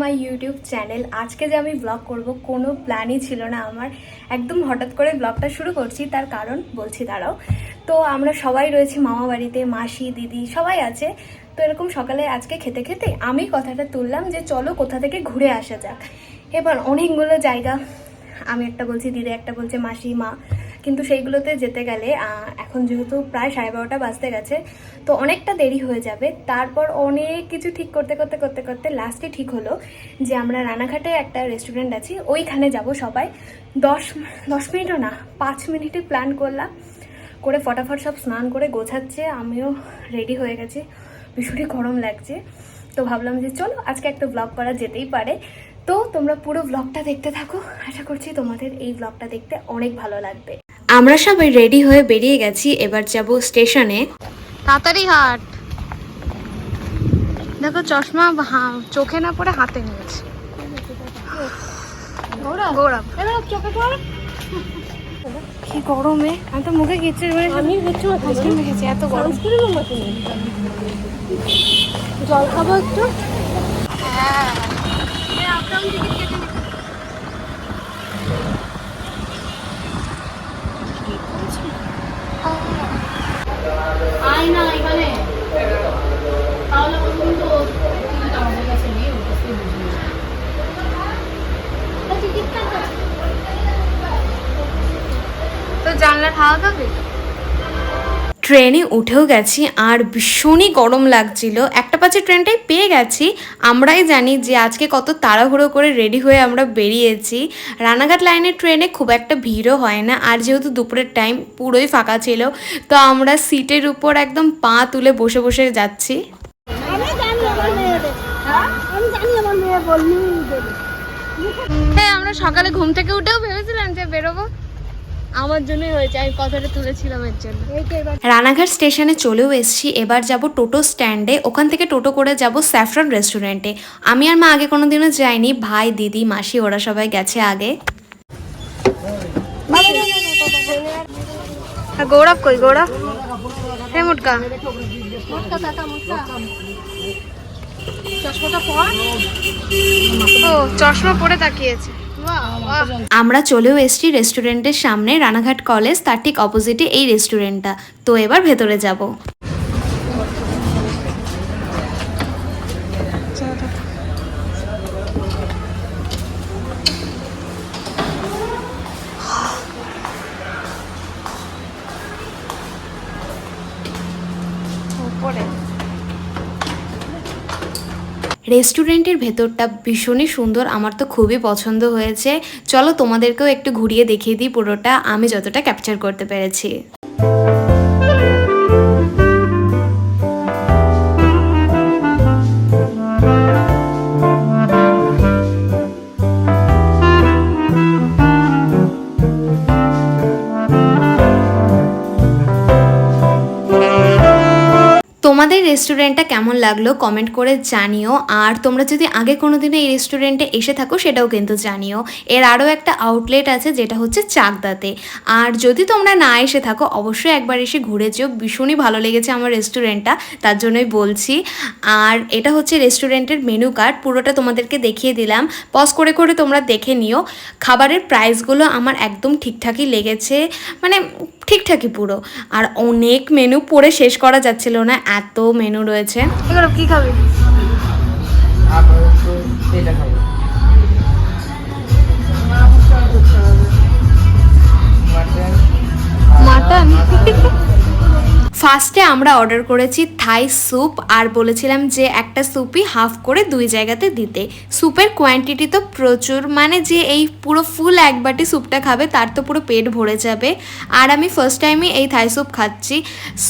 My YouTube channel. আজকে যে আমি ব্লগ করব, কোনো প্ল্যানই ছিল না আমার। একদম হঠাৎ করে ব্লগটা শুরু করছি, তার কারণ বলছি, দাঁড়াও। তো আমরা সবাই রয়েছি মামা বাড়িতে, মাসি, দিদি, সবাই আছে। তো এরকম সকালে আজকে খেতে খেতে আমি কথাটা তুললাম যে চলো কোথা থেকে ঘুরে আসা যাক। এবার অনেকগুলো জায়গা, আমি একটা বলছি, দিদি একটা বলছে মাসি, মা। কিন্তু সেইগুলোতে যেতে গেলে এখন যেহেতু প্রায় সাড়ে বারোটা বাজতে গেছে, তো অনেকটা দেরি হয়ে যাবে। তারপর অনেক কিছু ঠিক করতে করতে করতে করতে লাস্টে ঠিক হলো যে আমরা রানাঘাটে একটা রেস্টুরেন্ট আছি, ওইখানে যাব সবাই। দশ দশ মিনিটও না, পাঁচ মিনিটে প্ল্যান করলাম। করে ফটাফট সব স্নান করে গোছাচ্ছে, আমিও রেডি হয়ে গেছি। ভীষণই গরম লাগছে। তো ভাবলাম যে চলো, আজকে একটা ব্লগ করা যেতেই পারে। তো তোমরা পুরো ব্লগটা দেখতে থাকো। আশা করছি তোমাদের এই ব্লগটা দেখতে অনেক ভালো লাগবে। আমরা সবাই রেডি হয়ে বেরিয়ে গেছি এবার যাব স্টেশনে। তাড়াতাড়ি হাট। দেখো চশমা হা- চোখে না পড়ে হাতে নিয়েছে। গৌরব? কি গরমে? আমি তো মুখে গেছি। আমি হচ্ছে আইসক্রিম খেয়েছি এত গরম। জল খাব একটু? হ্যাঁ। আয় না এখানে তাহলে কিন্তু কাছে নেই কাটতে তো জানলা হাওয়া খাবে ট্রেনে উঠেও গেছি আর ভীষণই গরম লাগছিল। একটা পাঁচে ট্রেনটাই পেয়ে গেছি। আমরাই জানি যে আজকে কত তাড়াহুড়ো করে রেডি হয়ে আমরা বেরিয়েছি। রানাঘাট লাইনের ট্রেনে খুব একটা ভিড়ও হয় না আর যেহেতু দুপুরের টাইম পুরোই ফাঁকা ছিল তো আমরা সিটের উপর একদম পা তুলে বসে বসে যাচ্ছি। দেবে। হ্যাঁ আমরা সকালে ঘুম থেকে উঠেও ভেবেছিলাম যে বেরোবো। আমার জন্যই হয়েছে আমি কথাটা তুলেছিলাম এর জন্য। এই তো এবার রানাঘাট স্টেশনে চলেও এসেছি এবার যাব টোটো স্ট্যান্ডে ওখান থেকে টোটো করে যাব স্যাফরন রেস্টুরেন্টে। আমি আর মা আগে কোনো দিনও যাইনি ভাই দিদি মাসি ওরা সবাই গেছে আগে। গৌরব কই গৌরব? হে মুটকা। মোটকা চশমাটা পর ও চশমা পরে তাকিয়েছে। আমরা চলেও এসেছি রেস্টুরেন্টের সামনে, রানাঘাট কলেজ, তার ঠিক অপোজিটে এই রেস্টুরেন্টটা। তো এবার ভেতরে যাব। উপরে। রেস্টুরেন্টের ভেতরটা ভীষণই সুন্দর, আমার তো খুবই পছন্দ হয়েছে। চলো তোমাদেরকেও একটু ঘুরিয়ে দেখিয়ে দিই পুরোটা, আমি যতটা ক্যাপচার করতে পেরেছি। তোমাদের রেস্টুরেন্টটা কেমন লাগল কমেন্ট করে জানিও। আর তোমরা যদি আগে কোনো দিনও এই রেস্টুরেন্টে এসে থাকো সেটাও কিন্তু জানিও। এর আরও একটা আউটলেট আছে যেটা হচ্ছে চাকদাতে। আর যদি তোমরা না এসে থাকো, অবশ্যই একবার এসে ঘুরে যেও। ভীষণই ভালো লেগেছে আমার রেস্টুরেন্টটা তার জন্যই বলছি। আর এটা হচ্ছে রেস্টুরেন্টের মেনু কার্ড পুরোটা তোমাদেরকে দেখিয়ে দিলাম। পজ করে করে তোমরা দেখে নিও। খাবারের প্রাইসগুলো আমার একদম ঠিকঠাকই লেগেছে। মানে ঠিকঠাকই পুরো। আর অনেক মেনু পড়ে শেষ করা যাচ্ছিল না। এত মেনু রয়েছে। কি খাবে? মাটন ফার্স্টে আমরা অর্ডার করেছি থাই স্যুপ আর বলেছিলাম যে একটা স্যুপই হাফ করে দুই জায়গাতে দিতে। স্যুপের কোয়ান্টিটি তো প্রচুর মানে যে এই পুরো ফুল এক বাটি স্যুপটা খাবে তার তো পুরো পেট ভরে যাবে। আর আমি ফার্স্ট টাইমই এই থাই স্যুপ খাচ্ছি।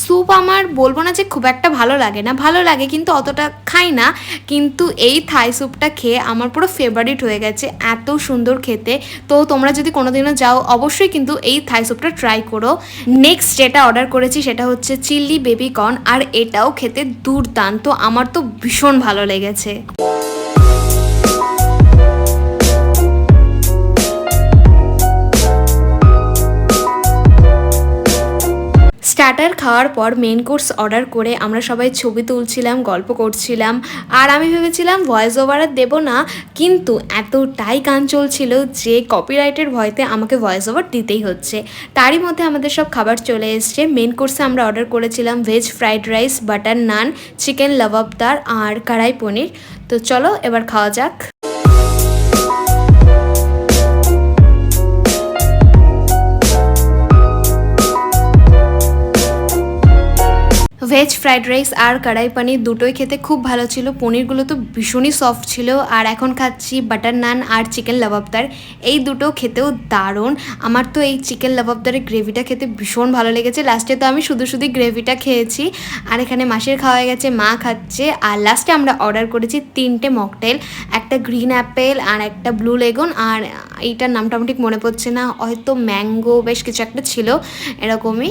স্যুপ আমার বলব না যে খুব একটা ভালো লাগে না, ভালো লাগে কিন্তু অতটা খাই না। কিন্তু এই থাই স্যুপটা খেয়ে আমার পুরো ফেভারিট হয়ে গেছে, এত সুন্দর খেতে। তো তোমরা যদি কোনোদিনও যাও, অবশ্যই কিন্তু এই থাই স্যুপটা ট্রাই করো। নেক্সট যেটা অর্ডার করেছি সেটা হচ্ছে চিল্লি বেবিকর্ন আর এটাও খেতে দুর্দান্ত। আমার তো ভীষণ ভালো লেগেছে। স্টার্টার খাওয়ার পর মেন কোর্স অর্ডার করে আমরা সবাই ছবি তুলছিলাম, গল্প করছিলাম। আর আমি ভেবেছিলাম ভয়েস ওভার আর দেবো না, কিন্তু এতটাই গান চলছিল যে কপিরাইটের ভয়তে আমাকে ভয়েস ওভার দিতেই হচ্ছে। তারই মধ্যে আমাদের সব খাবার চলে এসছে। মেন কোর্সে আমরা অর্ডার করেছিলাম veg fried rice butter naan chicken lababdar আর কড়াই পনির। তো চলো এবার খাওয়া যাক। ভেজ ফ্রাইড রাইস আর কড়াই পনির দুটোই খেতে খুব ভালো ছিল। পনিরগুলো তো ভীষণই সফট ছিল। আর এখন খাচ্ছি বাটার নান আর চিকেন লবাবদার এই দুটো খেতেও দারুণ। আমার তো এই চিকেন লবাবদারের গ্রেভিটা খেতে ভীষণ ভালো লেগেছে। লাস্টে তো আমি শুধু শুধু গ্রেভিটা খেয়েছি। আর এখানে মাসির খাওয়া গেছে, মা খাচ্ছে। আর লাস্টে আমরা অর্ডার করেছি তিনটে মকটেল একটা গ্রিন অ্যাপেল আর একটা ব্লু লেগুন আর এইটার নামটা আমার ঠিক মনে পড়ছে না। হয়তো ম্যাঙ্গো বেশ কিছু একটা ছিল। এরকমই।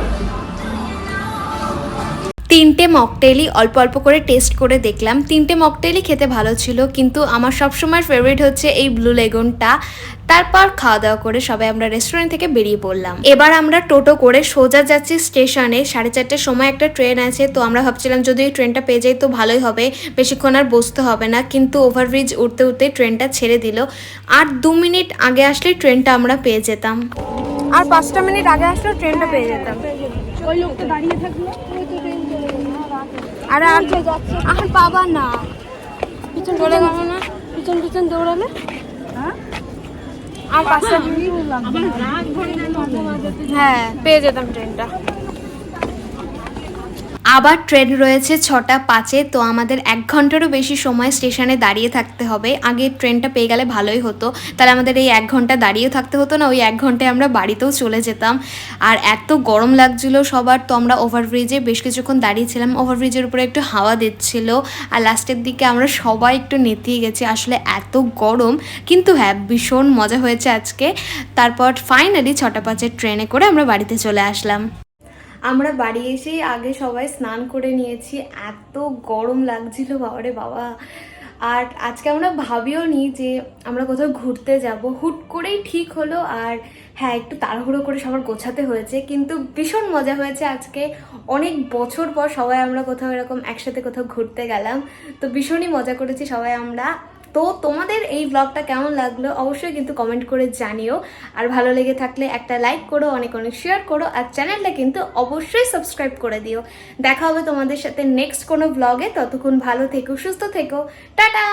তিনটে মকটেলই অল্প অল্প করে টেস্ট করে দেখলাম। তিনটে মকটেলই খেতে ভালো ছিল কিন্তু আমার সবসময় ফেভারিট হচ্ছে এই ব্লু লেগুনটা তারপর খাওয়া দাওয়া করে সবাই আমরা রেস্টুরেন্ট থেকে বেরিয়ে পড়লাম। এবার আমরা টোটো করে সোজা যাচ্ছি স্টেশনে সাড়ে চারটের সময় একটা ট্রেন আছে তো আমরা ভাবছিলাম যদি ট্রেনটা পেয়ে যাই তো ভালোই হবে বেশিক্ষণ আর বসতে হবে না কিন্তু ওভারব্রিজ উঠতে উঠতে ট্রেনটা ছেড়ে দিল। আর দু মিনিট আগে আসলে ট্রেনটা আমরা পেয়ে যেতাম। আর পাঁচটা মিনিট আগে আসলে ট্রেনটা পেয়ে যেতাম। ওই লোকটা দাঁড়িয়ে থাকল ওই তো ট্রেন চলে গেল আর এখন পাবা না। পিছন চলে গেল না? পিছন পিছন দৌড়ালে? হ্যাঁ? আর মাঝে হ্যাঁ পেয়ে যেতাম ট্রেনটা আবার ট্রেন রয়েছে ছটা পাঁচে, তো আমাদের এক ঘন্টারও বেশি সময় স্টেশনে দাঁড়িয়ে থাকতে হবে। আগে ট্রেনটা পেয়ে গেলে ভালোই হতো। তাহলে আমাদের এই এক ঘণ্টা দাঁড়িয়ে থাকতে হতো না, ওই এক ঘন্টায় আমরা বাড়িতেও চলে যেতাম। আর এত গরম লাগছিল সবার, তো আমরা ওভারব্রিজে বেশ কিছুক্ষণ দাঁড়িয়েছিলাম। ওভারব্রিজের উপরে একটু হাওয়া দিচ্ছিল। আর লাস্টের দিকে আমরা সবাই একটু নেতিয়ে গেছি। আসলে এত গরম, কিন্তু হ্যাঁ ভীষণ মজা হয়েছে আজকে। তারপর ফাইনালি ছটা পাঁচের ট্রেনে করে আমরা বাড়িতে চলে আসলাম। আমরা বাড়ি এসেই আগে সবাই স্নান করে নিয়েছি। এত গরম লাগছিল, বাবারে বাবা। আর আজকে আমরা ভাবিও নি যে আমরা কোথাও ঘুরতে যাব। হুট করেই ঠিক হলো আর হ্যাঁ একটু তাড়াহুড়ো করে সবার গোছাতে হয়েছে। কিন্তু ভীষণ মজা হয়েছে আজকে। অনেক বছর পর সবাই আমরা কোথাও এরকম একসাথে কোথাও ঘুরতে গেলাম। তো ভীষণই মজা করেছি সবাই আমরা। তো তোমাদের এই ব্লগটা কেমন লাগল অবশ্যই কিন্তু কমেন্ট করে জানিও। আর ভালো লেগে থাকলে একটা লাইক করো, অনেক অনেক শেয়ার করো, আর চ্যানেলটা কিন্তু অবশ্যই সাবস্ক্রাইব করে দিও। দেখা হবে তোমাদের সাথে নেক্সট কোনো ব্লগে ততক্ষণ ভালো থেকো, সুস্থ থেকো। টাটা!